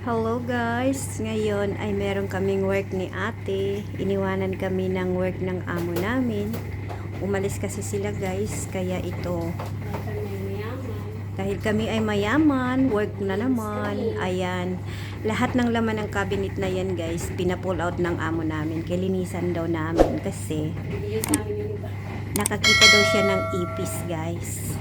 Hello guys! Ngayon ay meron kaming work ni ate. Iniwanan kami ng work ng amo namin. Umalis kasi sila guys, kaya ito. Dahil kami ay mayaman, work na naman. Ayan. Lahat ng laman ng cabinet na yan guys, pina-pull out ng amo namin. Kilinisan daw namin kasi nakakita daw siya ng ipis guys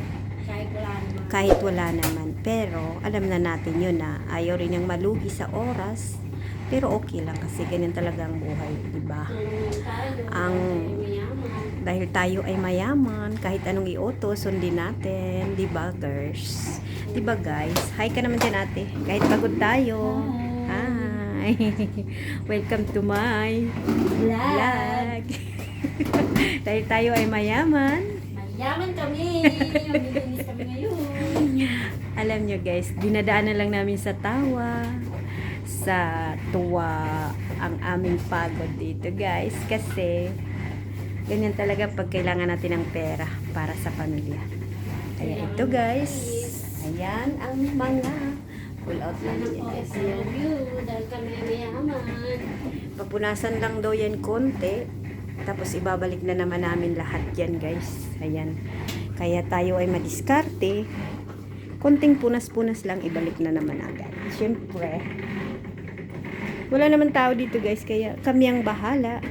kahit wala naman. Pero, alam na natin yun na ayaw rin niyang malugi sa oras. Pero okay lang kasi ganyan talaga ang buhay, di ba? Ang dahil tayo ay mayaman, kahit anong i-auto, sundin natin, di ba, girls? Di ba, guys? Hi ka naman dyan, ate. Kahit pagod tayo. Hi! Welcome to my vlog. dahil tayo ay mayaman, Mayaman kami. Maglinis kami ngayon. Alam nyo guys, dinadaanan lang namin sa tawa, sa tuwa, ang aming pagod dito guys. Kasi, ganyan talaga pag kailangan natin ng pera para sa pamilya. Kaya ito guys, ayan ang mga pull out po, yan guys. Dahil kami ay mayaman. Papunasan lang daw yan konti. Tapos ibabalik na naman namin lahat yan guys. Ayan. Kaya tayo ay madiskarte. Konting punas-punas lang ibalik na naman agad. Siyempre. Wala naman tao dito guys. Kaya kami ang bahala.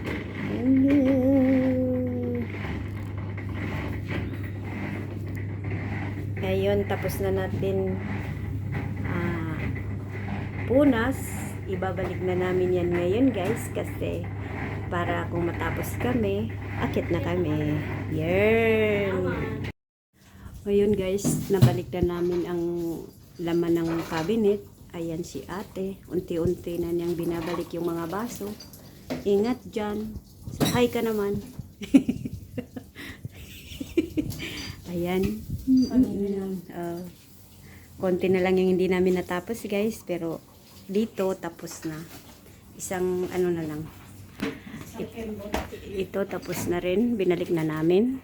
Ngayon tapos na natin ah, punas. Ibabalik na namin yan ngayon guys. Kasi para kung matapos kami, akit na kami. Yan. Ngayon guys, nabalik na namin ang laman ng cabinet. Ayan si ate. Unti-unti na niyang binabalik yung mga baso. Ingat dyan. Hi ka naman. Ayan. Uh, konti na lang yung hindi namin natapos guys. Pero dito tapos na. Isang ano na lang. Ito tapos na rin. Binalik na namin.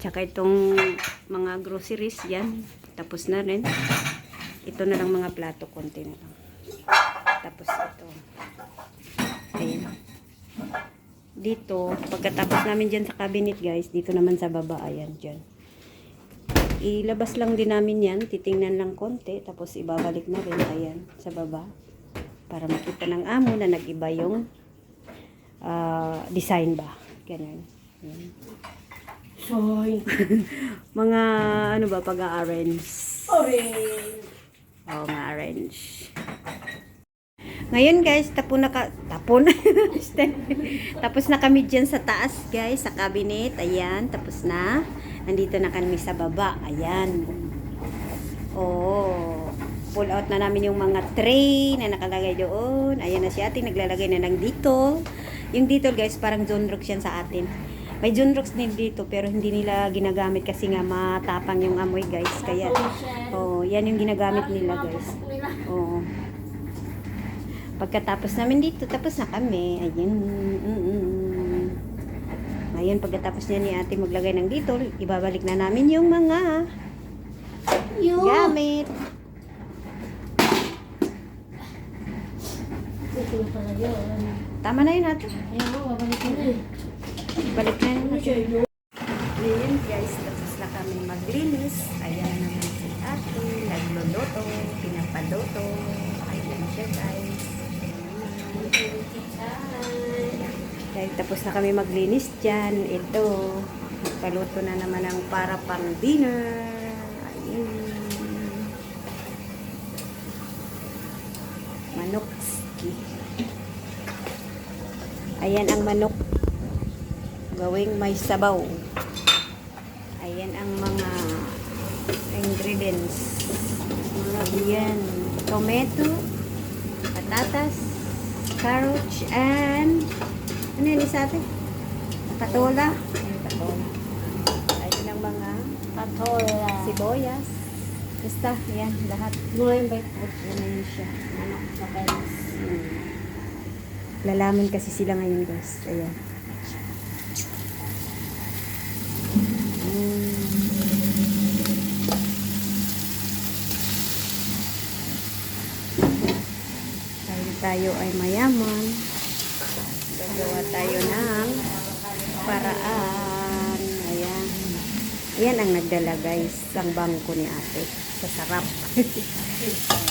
Tsaka itong mga groceries yan. Tapos na rin. Ito na lang mga plato. Konti na lang. Tapos ito. Ayan. Dito, pagkatapos namin dyan sa cabinet guys, dito naman sa baba, ayan dyan. Ilabas lang din namin yan, titingnan lang konti, tapos ibabalik na rin, ayan, sa baba. Para makita ng amo na nag-iba yung ah, design ba. Ganun. Soy. Mga ano ba pag-arrange? Orange. Oo, nga arrange. Ngayon guys, tapon na ka, tapon. tapos na kami dyan sa taas guys, sa cabinet. Ayan, tapos na. Nandito na kami sa baba. Ayan. Oo. Pull out na namin yung mga tray na nakalagay doon. Ayan na si ate, naglalagay na ng dito. Yung dito guys, parang Zonrox yan sa atin. May Zonrox din dito, pero hindi nila ginagamit kasi nga matapang yung amoy guys. Kaya, oh, yan yung ginagamit nila guys. Oo. Pagkatapos namin dito, tapos na kami. Ayun. Mm-mm. Ngayon, pagkatapos niya ni ate maglagay ng dito, ibabalik na namin yung mga Yun. gamit. Yun. Tama na yun ate. Ayaw mo, babalik na eh. Balik na yun. Yun? Ngayon guys, tapos na kami maglinis. Ayan naman si ate, nagluluto, pinapaluto. Ayan siya guys. Dahil tapos na kami maglinis dyan, ito, paluto na naman ang para pang dinner. Ayun. Manokski. Ayan ang manok. Gawing may sabaw. Ayan ang mga ingredients. Mga yan. Tomato, patatas, carrots, and ano yun isa atin? Patola. Ayan, patola. Ayun ang mga Patola. sibuyas. Basta, yan, lahat. Ngayon? Yan na yun siya. Ano? Sa penis. Hmm. Lalaman kasi sila ngayon guys. Ayan. Mm. tayo ay mayaman, gagawa tayo ng paraan. Ayan ang nagdala guys, ang bangko ni ate. Sa sarap.